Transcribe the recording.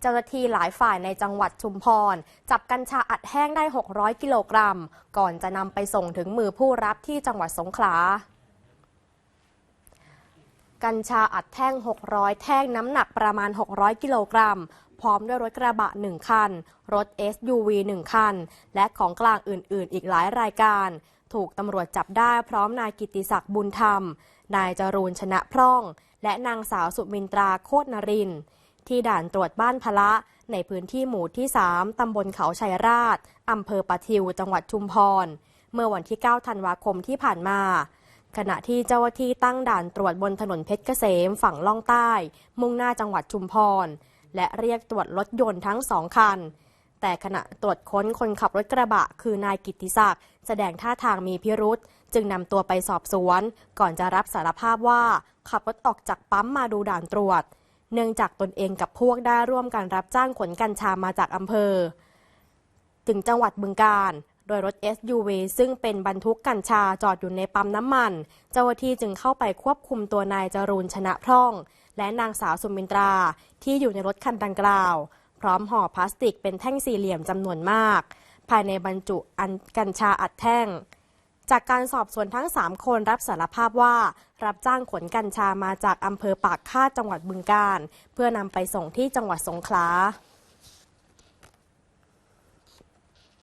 เจ้าหน้าที่หลายฝ่ายในจังหวัดชุมพร จับกัญชาอัดแห้งได้ 600 กิโลกรัม ก่อนจะนำไปส่งถึงมือผู้รับที่จังหวัดสงขลากัญชาอัดแท่ง 600 แท่งน้ำหนักประมาณ 600 กิโลกรัม พร้อมด้วยรถกระบะ 1 คัน รถ SUV 1 คัน และของกลางอื่น ๆ อีกหลายรายการ ถูกตำรวจจับได้พร้อมนายกิติศักดิ์บุญธรรม นายจรูนชนะพร่อง และนางสาวสุมินตราโคตรนรินทร์ ที่ด่านตรวจบ้านพละ ในพื้นที่หมู่ที่ 3 ตำบลเขาชัยราช อำเภอปะทิว จังหวัดชุมพร เมื่อวันที่ 9 ธันวาคมที่ผ่านมา ขณะที่เจ้าหน้าที่ตั้งด่านตรวจบนถนนเพชรเกษมฝั่งล่องใต้ มุ่งหน้าจังหวัดชุมพร และเรียกตรวจรถยนต์ทั้งสองคัน แต่ขณะตรวจค้นคนขับรถกระบะ คือนายกิตติศักดิ์แสดงท่าทางมีพิรุษจึงนำตัวไปสอบสวน ก่อนจะรับสารภาพว่าขับรถออกจากปั๊มมาดูด่านตรวจ เนื่องจากตนเองกับพวกได้ร่วมกันรับจ้างขนกัญชามาจากอำเภอ ถึงจังหวัดบึงกาฬโดยรถ SUV ซึ่งเป็นบรรทุกกัญชาจอดอยู่ในปั๊มน้ำมัน เจ้าหน้าที่จึงเข้าไปควบคุมตัวนายจรูนชนะพร่อง และนางสาวสุมินตราที่อยู่ในรถคันดังกล่าว พร้อมห่อพลาสติกเป็นแท่งสี่เหลี่ยมจำนวนมาก ภายในบรรจุอันกัญชาอัดแท่ง จากการสอบสวนทั้ง 3 คนรับสารภาพว่า รับจ้างขนกัญชามาจากอำเภอปากคาดจังหวัดบึงกาฬเพื่อนำไปส่งที่จังหวัดสงขลา